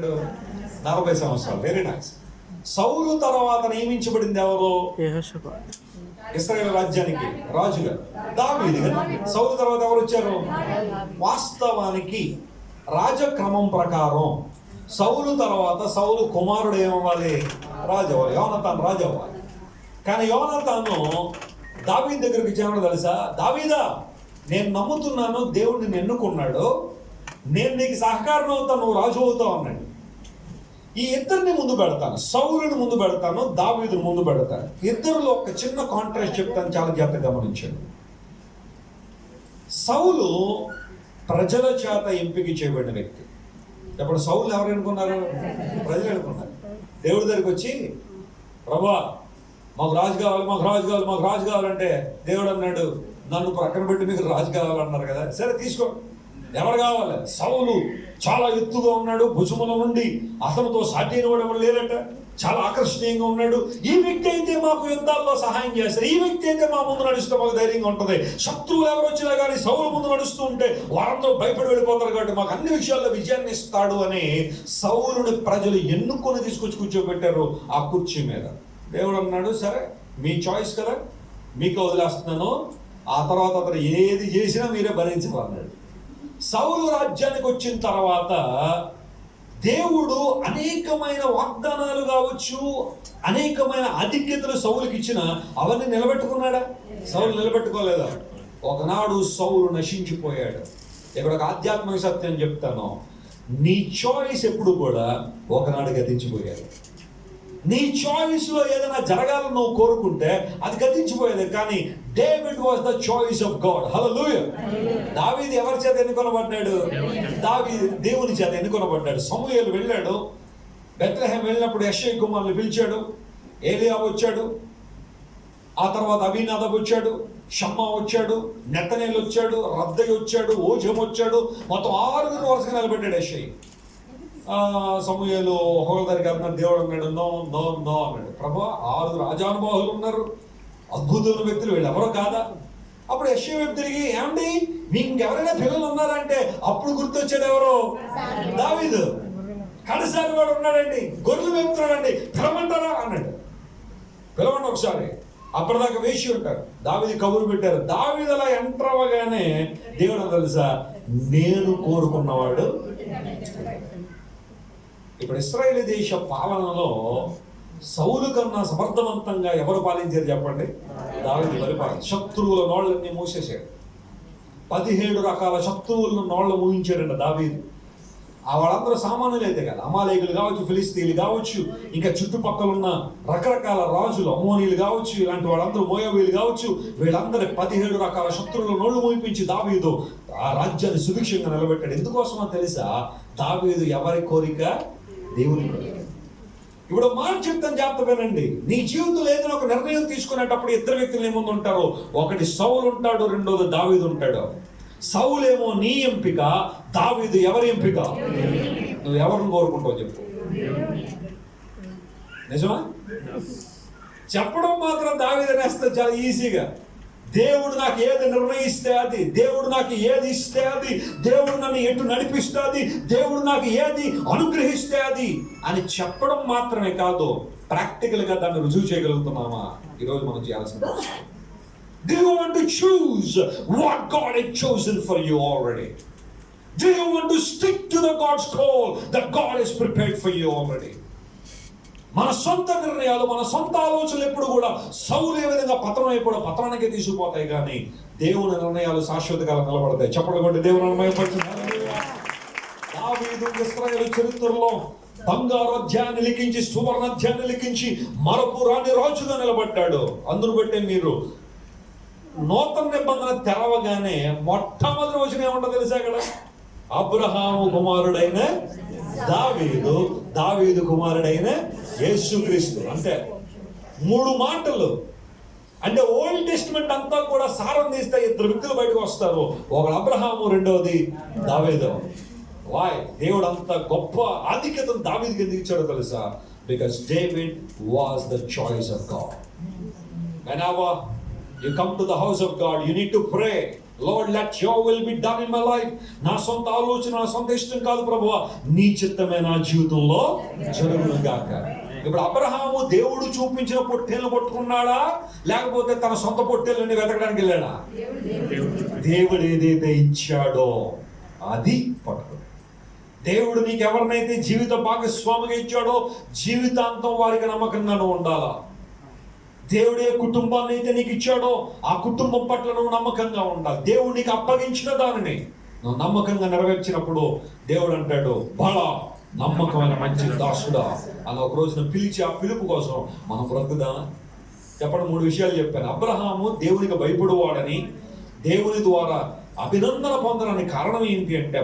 నలభై సంవత్సరాలు. Very nice సౌలు తర్వాత నియమించబడింది ఎవరు? ఇస్రాయేల్ రాజ్యానికి రాజుగా. దావీదు సౌలు తర్వాత ఎవరు వచ్చారు? వాస్తవానికి రాజక్రమం ప్రకారం సౌలు తర్వాత సౌలు కుమారుడు ఏమవ్వాలి? రాజు అవ్వాలి యోనతాన్ రాజు అవ్వాలి కానీ యోనతాను దావీద్ దగ్గరికి వచ్చామో తెలుసా? దావీదా నేను నమ్ముతున్నాను దేవుడిని ఎన్నుకున్నాడు. నేను నీకు సహకారం అవుతాను నువ్వు రాజు అవుతావు అన్నాడు. ఈ ఇద్దరిని ముందు పెడతాను. సౌరుని ముందు పెడతాను దావీదుని ముందు పెడతాను. ఇద్దరిలో ఒక చిన్న కాంట్రాస్ట్ చెప్తాను చాలా జాగ్రత్త గమనించండి. సౌలు ప్రజల చేత ఎంపిక చేయబడిన వ్యక్తి. ఇప్పుడు సౌలు ఎవరు అనుకున్నారు? ప్రజలు అనుకున్నారు. దేవుడి దగ్గరికి వచ్చి ప్రభా మాకు రాజు కావాలి మాకు రాజు కావాలి మాకు రాజు కావాలంటే దేవుడు అన్నాడు నన్ను ప్రక్కన పెట్టి మీకు రాజు కావాలన్నారు కదా. సరే తీసుకో. ఎవరు కావాలి? సౌలు చాలా ఎత్తుగా ఉన్నాడు భుజముల నుండి అతనితో సాటి వాడు చాలా ఆకర్షణీయంగా ఉన్నాడు. ఈ వ్యక్తి అయితే మాకు యుద్ధాల్లో సహాయం చేస్తారు ఈ వ్యక్తి అయితే మా ముందు నడుస్తూ మాకు ధైర్యంగా ఉంటుంది. శత్రువులు ఎవరు వచ్చినా కానీ సౌలు ముందు నడుస్తూ ఉంటే వారంతో భయపడి వెళ్ళిపోతారు కాబట్టి మాకు అన్ని విషయాల్లో విజయాన్ని ఇస్తాడు అని సౌలుని ప్రజలు ఎన్నుకొని తీసుకొచ్చి కూర్చోబెట్టారు ఆ కుర్చీ మీద. దేవుడు అన్నాడు సరే మీ చాయిస్ కదా. మీకు వదిలేస్తున్నాను. ఆ తర్వాత అతను ఏది చేసినా మీరే భరించమన్నాడు సౌలు రాజ్యానికి వచ్చిన తర్వాత దేవుడు అనేకమైన వాగ్దానాలు కావచ్చు అనేకమైన ఆధిక్యతలు సౌలుకి ఇచ్చిన అవన్నీ నిలబెట్టుకున్నాడా? సౌలు నిలబెట్టుకోలేదా? ఒకనాడు సౌలు నశించిపోయాడు. ఇక్కడ ఒక ఆధ్యాత్మిక సత్యం చెప్తాను. నీ చాయిస్ ఎప్పుడు కూడా ఒకనాడు గతించిపోయాడు. నీ చాయిస్లో ఏదైనా జరగాలని నువ్వు కోరుకుంటే అది గతించిపోయేది. కానీ David was the choice of God hello దావీది ఎవరి చేత ఎన్నుకొనబడ్డాడు? దావీ దేవుని చేత ఎన్నుకొనబడ్డాడు. సమూహలు వెళ్ళాడు. బెత్లహేం వెళ్ళినప్పుడు యశ్వ కుమార్ని పిలిచాడు. ఏలియా వచ్చాడు. ఆ తర్వాత అభినాదబ్ వచ్చాడు. షమ్మా వచ్చాడు. నెతనేలు వచ్చాడు. రద్దయ్య వచ్చాడు. ఓజం వచ్చాడు. మొత్తం ఆరుగురు వరుసగా నిలబెట్టాడు యశ్వయ్య సమూహలు దగ్గరికి వెళ్తున్నారు దేవుడు అన్నాడు నో నో నో అన్నాడు. ప్రభా ఆరు రాజానుభావులు ఉన్నారు. అద్భుతమైన వ్యక్తులు వీళ్ళు ఎవరో కాదా? అప్పుడు యశ్వ వైపు తిరిగి ఏమండి మీకు ఇంకెవరైనా పిల్లలు ఉన్నారంటే అప్పుడు గుర్తొచ్చాడు ఎవరు? దావీదు. కడసారి వాడు ఉన్నాడండి. గొర్రెలు వెళ్తున్నాడండి పిలవమంటారా అన్నాడు. పిలవండి ఒకసారి. అప్పటిదాకా వేసి ఉంటారు. దావిది కబురు పెట్టారు. దావిది అలా ఎంటర్ అవ్వగానే దేవుడు తెలుసా? నేను కోరుకున్నవాడు ఇప్పుడు ఇస్రాయేల్ దేశ పాలనలో సౌలు కన్నా సమర్థవంతంగా ఎవరు పాలించారు చెప్పండి? దావిది పరిపాలన శత్రువుల నోళ్ళని మూసేశాడు. పదిహేడు రకాల శత్రువులను నోళ్ళ మూయించాడంట దావీదు. ఆ వాళ్ళందరూ సామాన్యులైతే అయితే కదా. అమాలేకులు కావచ్చు ఫిలిస్తీన్లు కావచ్చు ఇంకా చుట్టుపక్కల ఉన్న రకరకాల రాజులు అమోనీలు కావచ్చు ఇలాంటి వాళ్ళందరూ మోయవీలు కావచ్చు వీళ్ళందరి పదిహేడు రకాల శత్రువులు నోళ్ళు మోయిపించి దావీదు ఆ రాజ్యాన్ని సుభిక్షంగా నిలబెట్టాడు. ఎందుకోసమో తెలుసా? దావీదు ఎవరి కోరిక? దేవుని ఇప్పుడు మాట చెప్తాను జాగ్రత్త వినండి. నీ జీవితంలో ఏదైనా ఒక నిర్ణయం తీసుకునేటప్పుడు ఇద్దరు వ్యక్తులు ఏముంది ఉంటారు? ఒకటి సౌలు ఉంటాడు రెండోది దావీదు ఉంటాడు. సౌలేమో నీ ఎంపిక దావీదు ఎవరి ఎంపిక? నువ్వు ఎవరిని కోరుకుంటావు చెప్పు. నిజమా? చెప్పడం మాత్రం దావీదనేస్తే చాలా ఈజీగా దేవుడు నాకు ఏది నిర్ణయిస్తే అది దేవుడు నాకు ఏది ఇస్తే అది దేవుడు నన్ను ఎటు నడిపిస్తే అది దేవుడు నాకు ఏది అనుగ్రహిస్తే అది అని చెప్పడం మాత్రమే కాదు ప్రాక్టికల్గా దాన్ని రుజువు చేయగలుగుతున్నామా ఈరోజు మనం చేయాల్సిన Do you want to choose what God has chosen for you already? Do you want to stick to the God's call that God has prepared for you already? మన సొంత నిర్ణయాలు మన సొంత ఆలోచనలు ఎప్పుడు కూడా సౌలు ఏ విధంగా పతనం అయిపోవడం పతనానికే తీసుకుపోతాయి కానీ దేవుని నిర్ణయాలు శాశ్వత కాలం నిలబడతాయి. చెప్పడం కొట్టి దేవుని నిర్ణయపడుతున్నారు దావీదు చరిత్రలో బంగారు అధ్యాయాన్ని లిఖించి సువర్ణ అధ్యాయాన్ని లిఖించి మరపు రాని రాజుగా నిలబడ్డాడు. అందును బట్టే మీరు నూతన నిబంధన తెరవగానే మొట్టమొదటి రోజున ఏమంటో తెలుసా అక్కడ అబ్రహాము కుమారుడైన దావీదు. దావీదు కుమారుడైన యేసుక్రీస్తు. అంటే మూడు మాటలు. అంటే ఓల్డ్ టెస్ట్మెంట్ అంతా కూడా సారం తీస్తే ఇద్దరు వ్యక్తులు బయటకు వస్తారు. ఒకడు అబ్రహాము రెండవది దావీదు. వాయ్ దేవుడు అంత గొప్ప ఆధిక్యతను దావీదికి ఎందుకు ఇచ్చాడో తెలుసా? Because David was the choice of God whenever you come to the house of God you need to pray Lord let your will be done in my life నా సొంత ఆలోచన నా సొంత ఇష్టం కాదు ప్రభువా. నీ చిత్తమే నా జీవితంలో జరుగును గాక. ఇప్పుడు అబ్రహాము దేవుడు చూపించిన పొట్టేళ్ళు పట్టుకున్నాడా లేకపోతే తన సొంత పొట్టేళ్ళని వెతకడానికి వెళ్ళాడా? దేవుడు ఏదైతే ఇచ్చాడో అది పట్టుకు దేవుడు నీకు ఎవరినైతే జీవిత భాగస్వామిగా ఇచ్చాడో జీవితాంతం వారికి నమ్మకంగా ఉండాలా? దేవుడు ఏ కుటుంబాన్ని అయితే నీకు ఇచ్చాడో ఆ కుటుంబం పట్ల నువ్వు నమ్మకంగా ఉండాలి. దేవుడు నీకు అప్పగించిన దానిని నువ్వు నమ్మకంగా నెరవేర్చినప్పుడు దేవుడు అంటాడు బలా నమ్మకమైన మంచి దాసుడా అని ఒక రోజున పిలిచి ఆ పిలుపు కోసం మనం బ్రతుకుదా? చెప్పడం మూడు విషయాలు చెప్పాను. అబ్రహాము దేవునికి భయపడువాడని దేవుని ద్వారా అభినందన పొందడానికి కారణం ఏంటి అంటే